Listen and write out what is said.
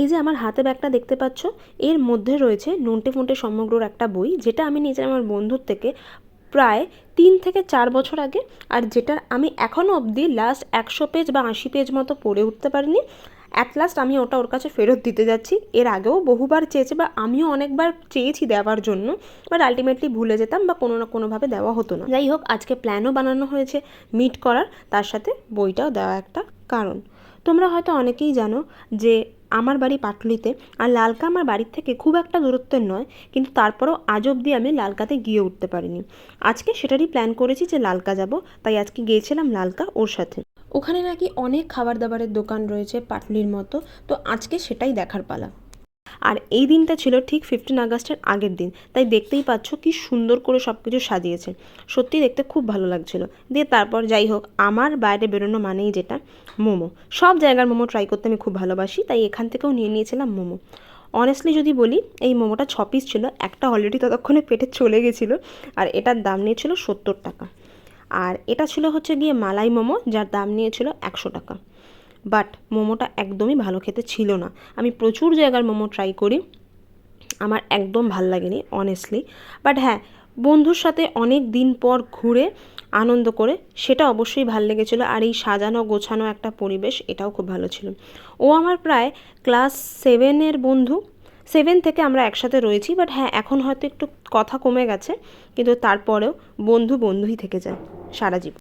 এই যে আমার হাতে ব্যাগটা দেখতে পাচ্ছ, এর মধ্যে রয়েছে নন্টে ফন্টে সমগ্রর একটা বই, যেটা আমি নিয়েছিলাম আমার বন্ধুর থেকে প্রায় তিন থেকে চার বছর আগে, আর যেটা আমি এখনও অবধি লাস্ট একশো পেজ বা আশি পেজ মতো পড়ে উঠতে পারিনি। অ্যাট লাস্ট আমি ওটা ওর কাছে ফেরত দিতে যাচ্ছি। এর আগেও বহুবার চেয়েছে বা আমিও অনেকবার চেয়েছি দেওয়ার জন্য বাট আলটিমেটলি ভুলে যেতাম বা কোনো না কোনোভাবে দেওয়া হতো না। যাই হোক, আজকে প্ল্যানও বানানো হয়েছে মিট করার, তার সাথে বইটাও দেওয়া একটা কারণ। তোমরা হয়তো অনেকেই জানো যে আমার বাড়ি পাটুলিতে আর লালকা আমার বাড়ির থেকে খুব একটা দূরত্বের নয়, কিন্তু তারপরেও আজ অবধি আমি লালকাতে গিয়ে উঠতে পারিনি। আজকে সেটারই প্ল্যান করেছি যে লালকা যাব, তাই আজকে গিয়েছিলাম লালকা ওর সাথে। ওখানে নাকি অনেক খাবার দাবারের দোকান রয়েছে পাটলির মতো, তো আজকে সেটাই দেখার পালা। আর এই দিনটা ছিল ঠিক ফিফটিন আগস্টের আগের দিন। তাই দেখতেই পাচ্ছ কি সুন্দর করে সব কিছু সাজিয়েছে। সত্যি দেখতে খুব ভালো লাগছিল। দিয়ে তারপর যাই হোক, আমার বাইরে বেরোনো মানেই যেটা মোমো। সব জায়গার মোমো ট্রাই করতে আমি খুব ভালোবাসি, তাই এখান থেকেও নিয়ে নিয়েছিলাম মোমো। অনেস্টলি যদি বলি, এই মোমোটা ছ পিস ছিল, একটা অলরেডি ততক্ষণে পেটে চলে গেছিল, আর এটার দাম নিয়েছিল সত্তর টাকা। আর এটা ছিল হচ্ছে গিয়ে মালাই মোমো, যার দাম নিয়েছিল একশো টাকা। বাট মোমোটা একদমই ভালো খেতে ছিল না। আমি প্রচুর জায়গার মোমো ট্রাই করি। আমার একদম ভালো লাগেনি অনেস্টলি বাট হ্যাঁ বন্ধুর সাথে অনেক দিন পর ঘুরে আনন্দ করে সেটা অবশ্যই ভালো লেগেছিল। আর এই সাজানো গোছানো একটা পরিবেশ, এটাও খুব ভালো ছিল। ও আমার প্রায় ক্লাস সেভেনের বন্ধু। সেভেন থেকে আমরা একসাথে রয়েছি বাট হ্যাঁ এখন হয়তো একটু কথা কমে গেছে। কিন্তু তারপরেও বন্ধু বন্ধুই থেকে যায় সারা জীবন।